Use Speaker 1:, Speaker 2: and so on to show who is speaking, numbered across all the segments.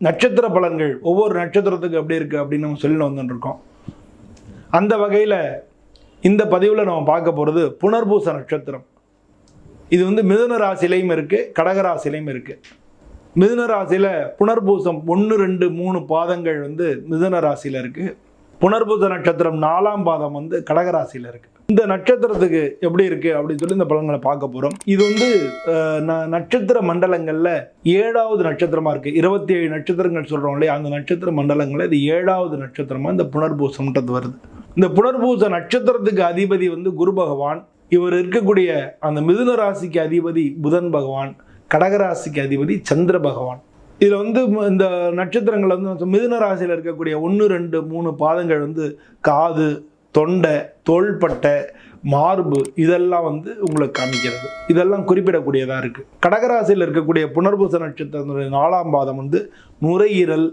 Speaker 1: நட்சத்திர பலன்கள் ஒவ்வொரு நட்சத்திரத்துக்கு எப்படி இருக்குது அப்படின்னு நம்ம சொல்லி வந்துட்டுருக்கோம் அந்த வகையில் இந்த பதிவில் நம்ம பார்க்க போகிறது புனர்பூச நட்சத்திரம். இது வந்து மிதுன ராசிலையும் இருக்குது கடகராசிலையும் இருக்குது மிதுன ராசியில் புனர்பூசம் ஒன்று ரெண்டு மூணு பாதங்கள் வந்து மிதுன ராசியில் இருக்குது புனர்பூச நட்சத்திரம் நாலாம் பாதம் வந்து கடகராசியில் இருக்குது இந்த நட்சத்திரத்துக்கு எப்படி இருக்குது அப்படின்னு சொல்லி இந்த பலன்களை பார்க்க போகிறோம் இது வந்து ந- நட்சத்திர மண்டலங்களில் ஏழாவது நட்சத்திரமாக இருக்குது இருபத்தி ஏழு நட்சத்திரங்கள் சொல்கிறோம் இல்லையா? அந்த நட்சத்திர மண்டலங்களில் இது ஏழாவது நட்சத்திரமாக இந்த புனர்பூசம்ன்றது வருது. இந்த புனர்பூச நட்சத்திரத்துக்கு அதிபதி வந்து குரு பகவான். இவர் இருக்கக்கூடிய அந்த மிதுன ராசிக்கு அதிபதி புதன் பகவான். கடகராசிக்கு அதிபதி சந்திர பகவான். இதில் வந்து இந்த நட்சத்திரங்கள் வந்து மிதுன ராசியில் இருக்கக்கூடிய ஒன்று ரெண்டு மூணு பாதங்கள் வந்து காது தொண்டை தோள்பட்டை மார்பு இதெல்லாம் வந்து உங்களுக்கு காமிக்கிறது. இதெல்லாம் குறிப்பிடக்கூடியதாக இருக்குது கடகராசியில் இருக்கக்கூடிய புனர்பூச நட்சத்திரத்தினுடைய நாலாம் பாதம் வந்து நுரையீரல்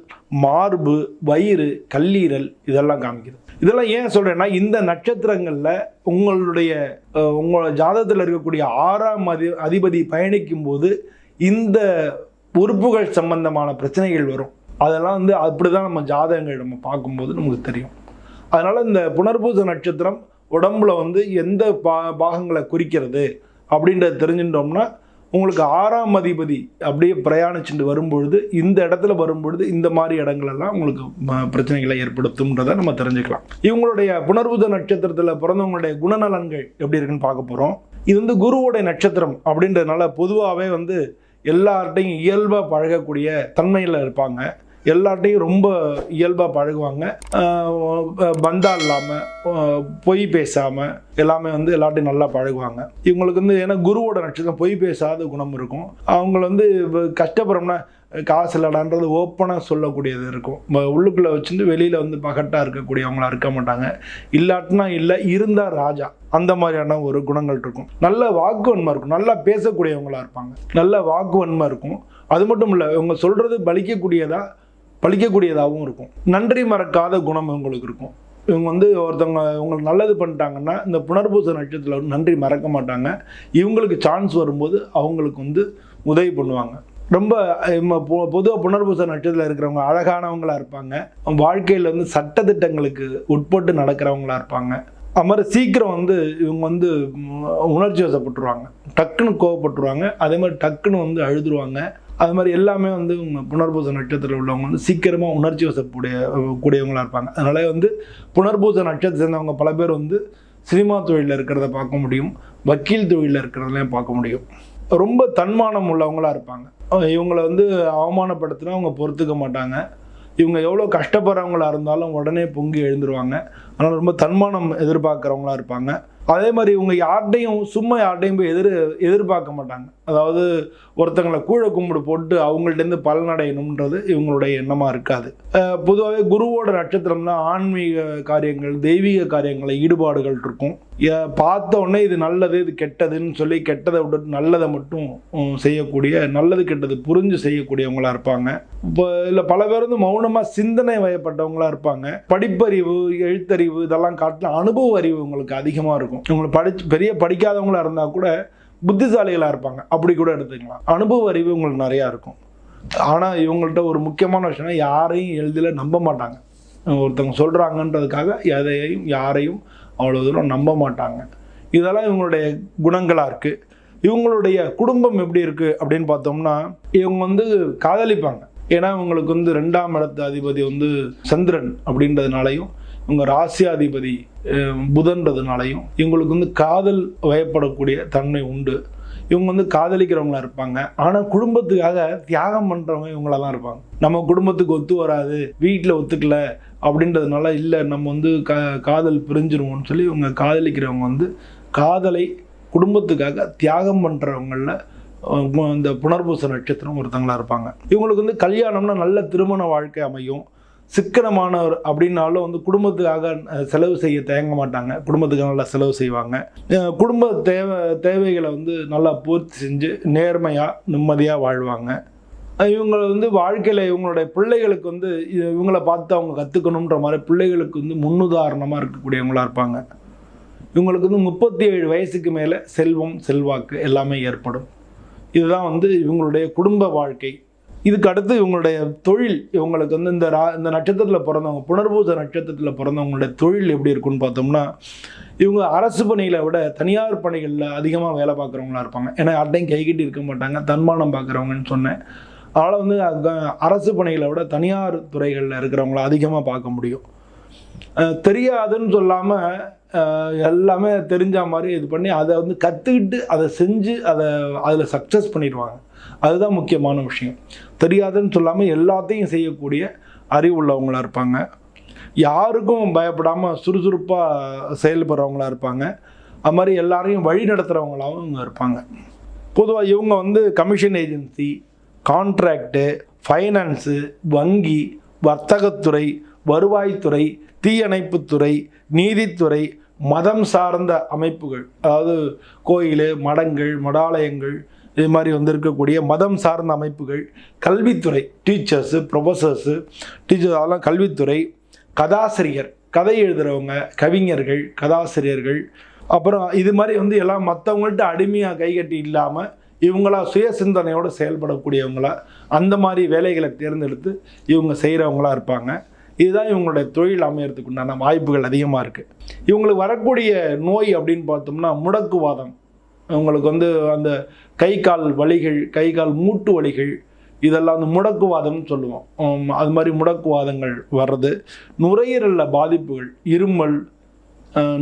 Speaker 1: மார்பு வயிறு கல்லீரல் இதெல்லாம் காமிக்கிறது இதெல்லாம் ஏன் சொல்கிறேன்னா இந்த நட்சத்திரங்களில் உங்களுடைய உங்களோட ஜாதகத்தில் இருக்கக்கூடிய ஆறாம் அதி அதிபதி பயணிக்கும் போது இந்த உறுப்புகள் சம்பந்தமான பிரச்சனைகள் வரும். அதெல்லாம் வந்து அப்படி தான் நம்ம ஜாதகங்கள் நம்ம பார்க்கும்போது நமக்கு தெரியும். அதனால் இந்த புனர்பூச நட்சத்திரம் உடம்புல வந்து எந்த பா பாகங்களை குறிக்கிறது அப்படின்றத தெரிஞ்சுட்டோம்னா உங்களுக்கு ஆறாம் அதிபதி அப்படியே பிரயாணிச்சுட்டு வரும்பொழுது இந்த இடத்துல வரும்பொழுது இந்த மாதிரி இடங்களெல்லாம் உங்களுக்கு பிரச்சனைகளை ஏற்படுத்தும்ன்றதை நம்ம தெரிஞ்சுக்கலாம். இவங்களுடைய புனர்புத நட்சத்திரத்தில் பிறந்தவங்களுடைய குணநலன்கள் எப்படி இருக்குன்னு பார்க்க போகிறோம் இது வந்து குருவோடைய நட்சத்திரம் அப்படின்றதுனால பொதுவாகவே வந்து எல்லார்ட்டையும் இயல்பாக பழகக்கூடிய தன்மையில் இருப்பாங்க. எல்லார்ட்டையும் ரொம்ப இயல்பாக பழகுவாங்க. பந்தா இல்லாமல் பொய் பேசாமல் எல்லாமே வந்து எல்லார்ட்டையும் நல்லா பழகுவாங்க. இவங்களுக்கு வந்து ஏன்னா குருவோட நட்சத்திரம் பொய் பேசாத குணம் இருக்கும். அவங்கள வந்து கஷ்டப்படுறோம்னா காசு இல்லடான்றது ஓப்பனாக சொல்லக்கூடியது இருக்கும். உள்ளுக்குள்ளே வச்சுட்டு வெளியில் வந்து பகட்டாக இருக்கக்கூடியவங்களா இருக்க மாட்டாங்க. இல்லாட்டினா இல்லை இருந்தால் ராஜா. அந்த மாதிரியான ஒரு குணங்கள் இருக்கும். நல்ல வாக்குவன்மை இருக்கும். நல்லா பேசக்கூடியவங்களா இருப்பாங்க. நல்ல வாக்குவன்மை இருக்கும். அது மட்டும் இல்லை இவங்க சொல்கிறது பலிக்கக்கூடியதாக பழிக்கக்கூடியதாகவும் இருக்கும். நன்றி மறக்காத குணம் இவங்களுக்கு இருக்கும். இவங்க வந்து ஒருத்தவங்க இவங்களுக்கு நல்லது பண்ணிட்டாங்கன்னா இந்த புனர்பூச நட்சத்திரத்தில் நன்றி மறக்க மாட்டாங்க. இவங்களுக்கு சான்ஸ் வரும்போது அவங்களுக்கு வந்து உதவி பண்ணுவாங்க. ரொம்ப பொதுவாக புனர்பூச நட்சத்திரத்தில் இருக்கிறவங்க அழகானவங்களாக இருப்பாங்க. வாழ்க்கையில் வந்து சட்டத்திட்டங்களுக்கு உட்பட்டு நடக்கிறவங்களா இருப்பாங்க. அது மாதிரி சீக்கிரம் வந்து இவங்க வந்து உணர்ச்சி வசப்பட்டுருவாங்க. டக்குன்னு கோவப்பட்டுருவாங்க. அதே மாதிரி டக்குன்னு வந்து அழுதுருவாங்க. அது மாதிரி எல்லாமே வந்து இவங்க புனர்பூச நட்சத்திரத்தில் உள்ளவங்க வந்து சீக்கிரமாக உணர்ச்சி வசக்கூடிய கூடியவங்களா இருப்பாங்க. அதனால வந்து புனர்பூச நட்சத்திரத்தை சேர்ந்தவங்க பல பேர் வந்து சினிமா தொழிலில் இருக்கிறத பார்க்க முடியும். வக்கீல் தொழிலில் இருக்கிறதுலையும் பார்க்க முடியும். ரொம்ப தன்மானம் உள்ளவங்களா இருப்பாங்க. இவங்களை வந்து அவமானப்படுத்தினா அவங்க பொறுத்துக்க மாட்டாங்க. இவங்க எவ்வளோ கஷ்டப்படுறவங்களா இருந்தாலும் உடனே பொங்கி எழுந்துருவாங்க. அதனால் ரொம்ப தன்மானம் எதிர்பார்க்குறவங்களா இருப்பாங்க. அதே மாதிரி இவங்க யார்கிட்டையும் சும்மா யார்டையும் போய் எதிர் எதிர்பார்க்க மாட்டாங்க. அதாவது ஒருத்தங்களை கூழ கும்பிடு போட்டு அவங்கள்ட்டேருந்து பலனடையணுன்றது இவங்களுடைய எண்ணமாக இருக்காது. பொதுவாகவே குருவோட நட்சத்திரம்னா ஆன்மீக காரியங்கள் தெய்வீக காரியங்களை ஈடுபாடுகள் இருக்கும். பார்த்த உடனே இது நல்லது இது கெட்டதுன்னு சொல்லி கெட்டதை விட்டு நல்லதை மட்டும் செய்யக்கூடிய நல்லது கெட்டது புரிஞ்சு செய்யக்கூடியவங்களா இருப்பாங்க. இப்போ இல்லை பல பேர் வந்து மௌனமாக சிந்தனை வயப்பட்டவங்களா இருப்பாங்க. படிப்பறிவு எழுத்தறிவு இதெல்லாம் காட்டில் அனுபவ அறிவு உங்களுக்கு அதிகமாக இருக்கும். இவங்களை படிச்சு பெரிய படிக்காதவங்களா இருந்தால் கூட புத்திசாலிகளாக இருப்பாங்க. அப்படி கூட எடுத்துக்கலாம். அனுபவ அறிவு உங்களுக்கு நிறையா இருக்கும். ஆனால் இவங்கள்ட்ட ஒரு முக்கியமான விஷயம்னா யாரையும் எளிதில் நம்ப மாட்டாங்க. ஒருத்தவங்க சொல்கிறாங்கன்றதுக்காக எதையும் யாரையும் அவ்வளோ தூரம் நம்ப மாட்டாங்க. இதெல்லாம் இவங்களுடைய குணங்களாக இருக்குது இவங்களுடைய குடும்பம் எப்படி இருக்குது அப்படின்னு பார்த்தோம்னா இவங்க வந்து காதலிப்பாங்க. ஏன்னா இவங்களுக்கு வந்து ரெண்டாம் இடத்து அதிபதி வந்து சந்திரன் அப்படின்றதுனாலையும் இவங்க ராசியாதிபதி புதன்றதுனாலையும் இவங்களுக்கு வந்து காதல் வயப்படக்கூடிய தன்மை உண்டு. இவங்க வந்து காதலிக்கிறவங்களா இருப்பாங்க. ஆனால் குடும்பத்துக்காக தியாகம் பண்ணுறவங்க இவங்களா தான் இருப்பாங்க. நம்ம குடும்பத்துக்கு ஒத்து வராது வீட்டில் ஒத்துக்கல அப்படின்றதுனால இல்லை நம்ம வந்து கா காதல் பிரிஞ்சிருவோம்னு சொல்லி இவங்க காதலிக்கிறவங்க வந்து காதலை குடும்பத்துக்காக தியாகம் பண்ணுறவங்களில் இந்த புனர்பூச நட்சத்திரம் ஒருத்தங்களா இருப்பாங்க. இவங்களுக்கு வந்து கல்யாணம்னா நல்ல திருமண வாழ்க்கை அமையும். சிக்கனமானவர் அப்படின்னாலும் வந்து குடும்பத்துக்காக செலவு செய்ய தயங்க மாட்டாங்க. குடும்பத்துக்காக நல்லா செலவு செய்வாங்க. குடும்ப தேவை தேவைகளை வந்து நல்லா பூர்த்தி செஞ்சு நேர்மையாக நிம்மதியாக வாழ்வாங்க. இவங்களை இவங்க வந்து வாழ்க்கையில் இவங்களுடைய பிள்ளைகளுக்கு வந்து இவங்கள பார்த்து அவங்க கற்றுக்கணுன்ற மாதிரி பிள்ளைகளுக்கு வந்து முன்னுதாரணமாக இருக்கக்கூடியவங்களா இருப்பாங்க. இவங்களுக்கு வந்து முப்பத்தி ஏழு வயசுக்கு மேலே செல்வம் செல்வாக்கு எல்லாமே ஏற்படும். இதுதான் வந்து இவங்களுடைய குடும்ப வாழ்க்கை. இதுக்கு அடுத்து இவங்களுடைய தொழில் இவங்களுக்கு வந்து இந்த ரா இந்த நட்சத்திரத்தில் பிறந்தவங்க புனர்பூச நட்சத்திரத்தில் பிறந்தவங்களுடைய தொழில் எப்படி இருக்குன்னு பார்த்தோம்னா இவங்க அரசு பணிகளை விட தனியார் பணிகளில் அதிகமாக வேலை பார்க்குறவங்களா இருப்பாங்க. ஏன்னா யார்ட்டையும் கைகிட்டு இருக்க மாட்டாங்க தன்மானம் பார்க்குறவங்கன்னு சொன்னேன். அதனால் வந்து அரசு பணிகளை விட தனியார் துறைகளில் இருக்கிறவங்கள அதிகமாக பார்க்க முடியும். தெரியாதுன்னு சொல்லாமல் எல்லாமே தெரிஞ்ச மாதிரி இது பண்ணி அதை வந்து கற்றுக்கிட்டு அதை செஞ்சு அதை அதில் சக்ஸஸ் பண்ணிடுவாங்க. அதுதான் முக்கியமான விஷயம். தெரியாதுன்னு சொல்லாமல் எல்லாத்தையும் செய்யக்கூடிய அறிவுள்ளவங்களா இருப்பாங்க. யாருக்கும் பயப்படாமல் சுறுசுறுப்பாக செயல்படுறவங்களா இருப்பாங்க. அது மாதிரி எல்லாரையும் வழி நடத்துகிறவங்களாகவும் இவங்க இருப்பாங்க. பொதுவாக இவங்க வந்து கமிஷன் ஏஜென்சி கான்ட்ராக்டு ஃபைனான்ஸு வங்கி வர்த்தகத்துறை வருவாய்த்துறை தீயணைப்புத்துறை நீதித்துறை மதம் சார்ந்த அமைப்புகள். அதாவது கோயில் மடங்கள் மடாலயங்கள் இது மாதிரி வந்து இருக்கக்கூடிய மதம் சார்ந்த அமைப்புகள் கல்வித்துறை டீச்சர்ஸு ப்ரொஃபஸர்ஸு டீச்சர் அதெல்லாம் கல்வித்துறை கதாசிரியர் கதை எழுதுகிறவங்க கவிஞர்கள் கதாசிரியர்கள். அப்புறம் இது மாதிரி வந்து எல்லாம் மற்றவங்கள்ட்ட அடிமையாக கைகட்டி இல்லாமல் இவங்களா சுய சிந்தனையோடு செயல்படக்கூடியவங்களா அந்த மாதிரி வேலைகளை தேர்ந்தெடுத்து இவங்க செய்கிறவங்களா இருப்பாங்க. இதுதான் இவங்களுடைய தொழில் அமையறதுக்கு உண்டான வாய்ப்புகள் அதிகமாக இருக்குது இவங்களுக்கு வரக்கூடிய நோய் அப்படின்னு பார்த்தோம்னா முடக்குவாதம். உங்களுக்கு வந்து அந்த கை கால் வலிகள் கை கால் மூட்டு வலிகள் இதெல்லாம் வந்து முடக்குவாதம்னு சொல்லுவோம். அது மாதிரி முடக்குவாதங்கள் வர்றது. நுரையீரலில் பாதிப்புகள் இருமல்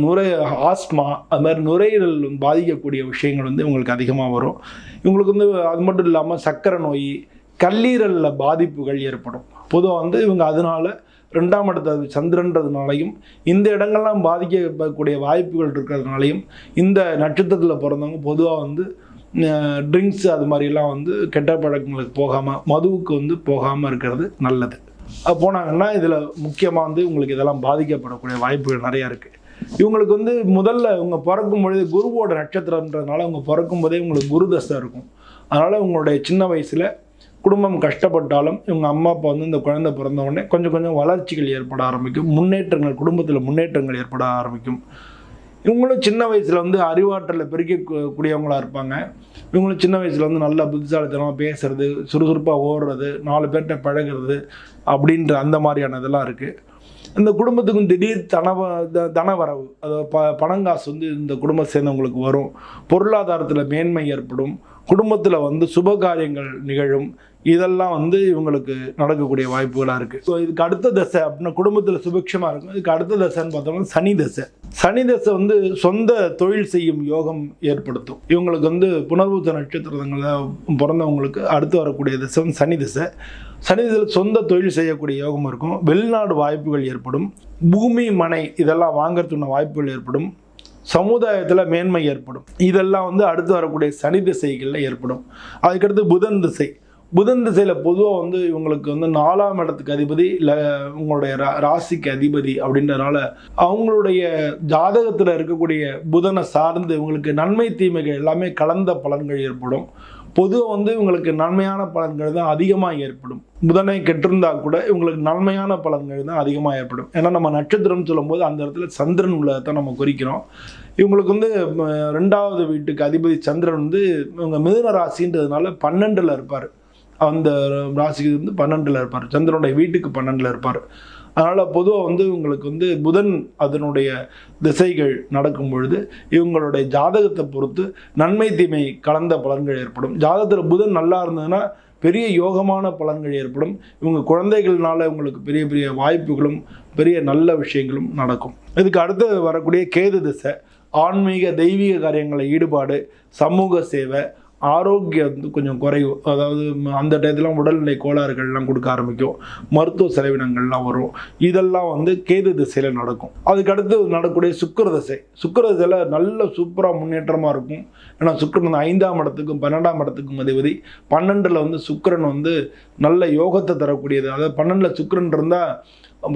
Speaker 1: நுரை ஆஸ்மா அது மாதிரி நுரையீரல் பாதிக்கக்கூடிய விஷயங்கள் வந்து இவங்களுக்கு அதிகமாக வரும். இவங்களுக்கு வந்து அது மட்டும் இல்லாமல் சக்கரை நோய் கல்லீரலில் பாதிப்புகள் ஏற்படும். பொதுவாக வந்து இவங்க அதனால ரெண்டாம் இடத்த சந்திரன்றதுனாலையும் இந்த இடங்கள்லாம் பாதிக்கக்கூடிய வாய்ப்புகள் இருக்கிறதுனாலையும் இந்த நட்சத்திரத்தில் பிறந்தவங்க பொதுவாக வந்து ட்ரிங்க்ஸ் அது மாதிரிலாம் வந்து கெட்ட பழக்கங்களுக்கு போகாமல் மதுவுக்கு வந்து போகாமல் இருக்கிறது நல்லது. போனாங்கன்னா இதில் முக்கியமாக வந்து உங்களுக்கு இதெல்லாம் பாதிக்கப்படக்கூடிய வாய்ப்புகள் நிறையா இருக்குது இவங்களுக்கு வந்து முதல்ல இவங்க பிறக்கும் பொழுது குருவோட நட்சத்திரன்றதுனால அவங்க பிறக்கும் போதே உங்களுக்கு குரு தசை இருக்கும். அதனால் உங்களுடைய சின்ன வயசில் குடும்பம் கஷ்டப்பட்டாலும் இவங்க அம்மா அப்பா வந்து இந்த குழந்தை பிறந்த உடனே கொஞ்சம் கொஞ்சம் வளர்ச்சிகள் ஏற்பட ஆரம்பிக்கும். முன்னேற்றங்கள் குடும்பத்தில் முன்னேற்றங்கள் ஏற்பட ஆரம்பிக்கும். இவங்களும் சின்ன வயசில் வந்து அறிவாற்றலில் பெருக்கக்கூடியவங்களாக இருப்பாங்க. இவங்களும் சின்ன வயசில் வந்து நல்லா புத்திசாலித்தனமாக பேசுறது சுறுசுறுப்பாக ஓடுறது நாலு பேர்கிட்ட பழகுறது அப்படின்ற அந்த மாதிரியான இதெல்லாம் இருக்குது இந்த குடும்பத்துக்கும் திடீர் தனவ த- தனவரவு அதாவது ப பணங்காசு வந்து இந்த குடும்பம் சேர்ந்தவங்களுக்கு வரும். பொருளாதாரத்தில் மேன்மை ஏற்படும். குடும்பத்தில் வந்து சுப காரியங்கள் நிகழும். இதெல்லாம் வந்து இவங்களுக்கு நடக்கக்கூடிய வாய்ப்புகளாக இருக்குது ஸோ இதுக்கு அடுத்த தசை அப்படின்னா குடும்பத்தில் சுபிக்ஷமாக இருக்கும் இதுக்கு அடுத்த தசைன்னு பார்த்தோம்னா சனி தசை. சனி தசை வந்து சொந்த தொழில் செய்யும் யோகம் ஏற்படுத்தும். இவங்களுக்கு வந்து புனர்வூத்த நட்சத்திரங்களில் பிறந்தவங்களுக்கு அடுத்து வரக்கூடிய தசை வந்து சனி தசை. சனி தசையில் சொந்த தொழில் செய்யக்கூடிய யோகம் இருக்கும். வெளிநாடு வாய்ப்புகள் ஏற்படும். பூமி மனை இதெல்லாம் வாங்குறதுக்கான வாய்ப்புகள் ஏற்படும். சமுதாயத்தில் மேன்மை ஏற்படும். இதெல்லாம் வந்து அடுத்து வரக்கூடிய சனி திசைகளில் ஏற்படும். அதுக்கடுத்து புதன் திசை. புதன் திசையில் பொதுவாக வந்து இவங்களுக்கு வந்து நாலாம் இடத்துக்கு அதிபதி இல்லை உங்களுடைய ரா- ராசிக்கு அதிபதி அப்படின்றனால அவங்களுடைய ஜாதகத்தில் இருக்கக்கூடிய புதனை சார்ந்து இவங்களுக்கு நன்மை தீமைகள் எல்லாமே கலந்த பலன்கள் ஏற்படும். பொதுவாக வந்து இவங்களுக்கு நன்மையான பலன்கள் தான் அதிகமாக ஏற்படும். புதனை கெட்டிருந்தா கூட இவங்களுக்கு நன்மையான பலன்கள் தான் அதிகமாக ஏற்படும். ஏன்னா நம்ம நட்சத்திரம் சொல்லும்போது அந்த இடத்துல சந்திரன் உள்ளதை நம்ம குறிக்கிறோம். இவங்களுக்கு வந்து ரெண்டாவது வீட்டுக்கு அதிபதி சந்திரன் வந்து இவங்க மிதுன ராசின்றதுனால பன்னெண்டில் இருப்பார். அந்த ராசிக்கு வந்து பன்னெண்டில் இருப்பார். சந்திரனுடைய வீட்டுக்கு பன்னெண்டில் இருப்பார். அதனால் பொதுவாக வந்து உங்களுக்கு வந்து புதன் அதனுடைய திசைகள் நடக்கும் பொழுது இவங்களுடைய ஜாதகத்தை பொறுத்து நன்மை தீமை கலந்த பலன்கள் ஏற்படும். ஜாதகத்தில் புதன் நல்லா இருந்ததுன்னா பெரிய யோகமான பலன்கள் ஏற்படும். இவங்க குழந்தைகள்னால இவங்களுக்கு பெரிய பெரிய வாய்ப்புகளும் பெரிய நல்ல விஷயங்களும் நடக்கும். இதுக்கு அடுத்து வரக்கூடிய கேது திசை ஆன்மீக தெய்வீக காரியங்களில் ஈடுபாடு சமூக சேவை ஆரோக்கியம் வந்து கொஞ்சம் குறைவு. அதாவது அந்த டயத்துலாம் உடல்நிலை கோளாறுகள்லாம் கொடுக்க ஆரம்பிக்கும். மருத்துவ செலவினங்கள்லாம் வரும். இதெல்லாம் வந்து கேது திசையில் நடக்கும். அதுக்கடுத்து நடக்கக்கூடிய சுக்கிர திசை. சுக்கிர திசையில் நல்ல சூப்பராக முன்னேற்றமாக இருக்கும். ஏன்னா சுக்கரன் வந்து ஐந்தாம் இடத்துக்கும் பன்னெண்டாம் இடத்துக்கும் அதிபதி. பன்னெண்டில் வந்து சுக்கரன் வந்து நல்ல யோகத்தை தரக்கூடியது. அதாவது பன்னெண்டில் சுக்கரன் இருந்தால்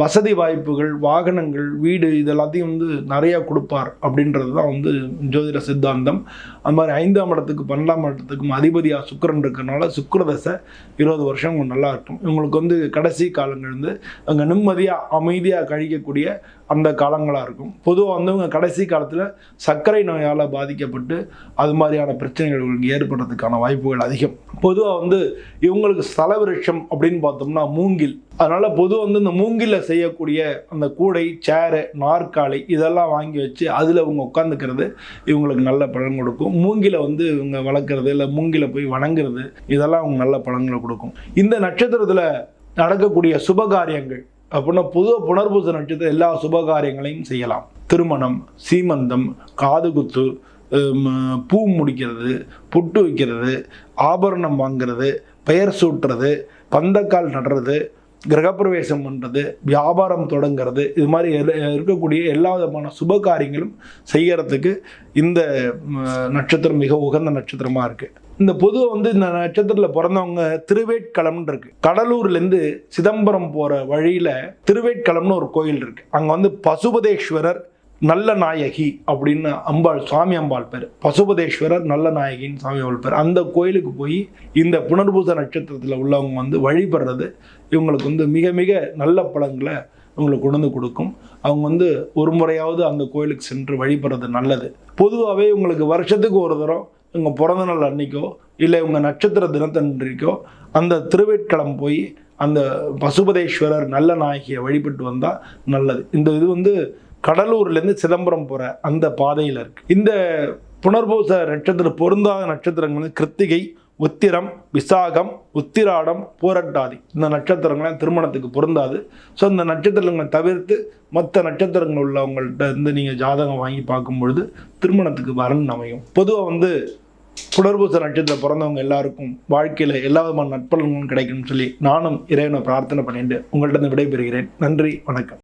Speaker 1: வசதி வாய்ப்புகள் வாகனங்கள் வீடு இதெல்லாத்தையும் வந்து நிறையா கொடுப்பார் அப்படின்றது தான் வந்து ஜோதிட சித்தாந்தம். அது மாதிரி ஐந்தாம் இடத்துக்கு பன்னெண்டாம் இடத்துக்கும் அதிபதியாக சுக்கரன் இருக்கறனால சுக்கரதசை இருபது வருஷம் நல்லா இருக்கும். இவங்களுக்கு வந்து கடைசி காலங்கள் வந்து அங்கே நிம்மதியாக அமைதியாக கழிக்கக்கூடிய அந்த காலங்களாக இருக்கும். பொதுவாக வந்து இவங்க கடைசி காலத்தில் சர்க்கரை நோயால் பாதிக்கப்பட்டு அது மாதிரியான பிரச்சனைகள் இவங்களுக்கு ஏற்படுறதுக்கான வாய்ப்புகள் அதிகம். பொதுவாக வந்து இவங்களுக்கு ஸ்தலவிருஷம் அப்படின்னு பார்த்தோம்னா மூங்கில். அதனால் பொதுவாக வந்து இந்த மூங்கில செய்யக்கூடிய அந்த கூடை சேரு நாற்காலி இதெல்லாம் வாங்கி வச்சு அதில் இவங்க உட்காந்துக்கிறது இவங்களுக்கு நல்ல பலன் கொடுக்கும். மூங்கில வந்து இவங்க வளர்க்குறது இல்லை மூங்கில போய் வணங்குறது இதெல்லாம் அவங்க நல்ல பலன்களை கொடுக்கும். இந்த நட்சத்திரத்தில் நடக்கக்கூடிய சுபகாரியங்கள் அப்படின்னா புது புனர்பூச நட்சத்திரம் எல்லா சுபகாரியங்களையும் செய்யலாம். திருமணம் சீமந்தம் காதுகுத்து பூ முடிக்கிறது புட்டு வைக்கிறது ஆபரணம் வாங்குறது பெயர் சூட்டுறது பந்தக்கால் நடுறது கிரகப்பிரவேசம் பண்ணுறது வியாபாரம் தொடங்குறது இது மாதிரி இருக்கக்கூடிய எல்லா விதமான சுப காரியங்களும் செய்கிறதுக்கு இந்த நட்சத்திரம் மிக உகந்த நட்சத்திரமாக இருக்குது இந்த பொதுவாக வந்து இந்த நட்சத்திரத்தில் பிறந்தவங்க திருவேட்களம்னு இருக்கு. கடலூர்லேருந்து சிதம்பரம் போகிற வழியில் திருவேட்களம்னு ஒரு கோயில் இருக்கு. அங்கே வந்து பசுபதேஸ்வரர் நல்ல நாயகி அப்படின்னு அம்பாள் சுவாமி அம்பாள் பேர். பசுபதேஸ்வரர் நல்ல நாயகின்னு சாமி அம்பாள் பேர். அந்த கோயிலுக்கு போய் இந்த புனர்பூச நட்சத்திரத்தில் உள்ளவங்க வந்து வழிபடுறது இவங்களுக்கு வந்து மிக மிக நல்ல பலன்களை இவங்களுக்கு கொண்டு வந்து கொடுக்கும். அவங்க வந்து ஒரு முறையாவது அந்த கோயிலுக்கு சென்று வழிபடுறது நல்லது. பொதுவாகவே இவங்களுக்கு வருஷத்துக்கு ஒரு தரம் இவங்க பிறந்த நாள் அன்னைக்கோ இல்லை இவங்க நட்சத்திர தினத்தன்றைக்கோ அந்த திருவேட்களம் போய் அந்த பசுபதேஸ்வரர் நல்ல நாயகியை வழிபட்டு வந்தால் நல்லது. இந்த இது வந்து கடலூர்லேருந்து சிதம்பரம் போகிற அந்த பாதையில் இருக்குது இந்த புனர்பூச நட்சத்திரம் பொருந்தாத நட்சத்திரங்கள் வந்து கிருத்திகை உத்திரம் விசாகம் உத்திராடம் பூரட்டாதி. இந்த நட்சத்திரங்கள்லாம் திருமணத்துக்கு பொருந்தாது. ஸோ இந்த நட்சத்திரங்களை தவிர்த்து மற்ற நட்சத்திரங்கள் உள்ளவங்கள்ட்ட இருந்து நீங்கள் ஜாதகம் வாங்கி பார்க்கும் பொழுது திருமணத்துக்கு வரன் அமையும். பொதுவாக வந்து புனர்பூச நட்சத்திரம் பிறந்தவங்க எல்லாருக்கும் வாழ்க்கையில் எல்லா விதமான நட்பலன்களும் கிடைக்கும்னு சொல்லி நானும் இறைவனை பிரார்த்தனை பண்ணிட்டு உங்கள்கிட்ட இருந்து விடைபெறுகிறேன். நன்றி வணக்கம்.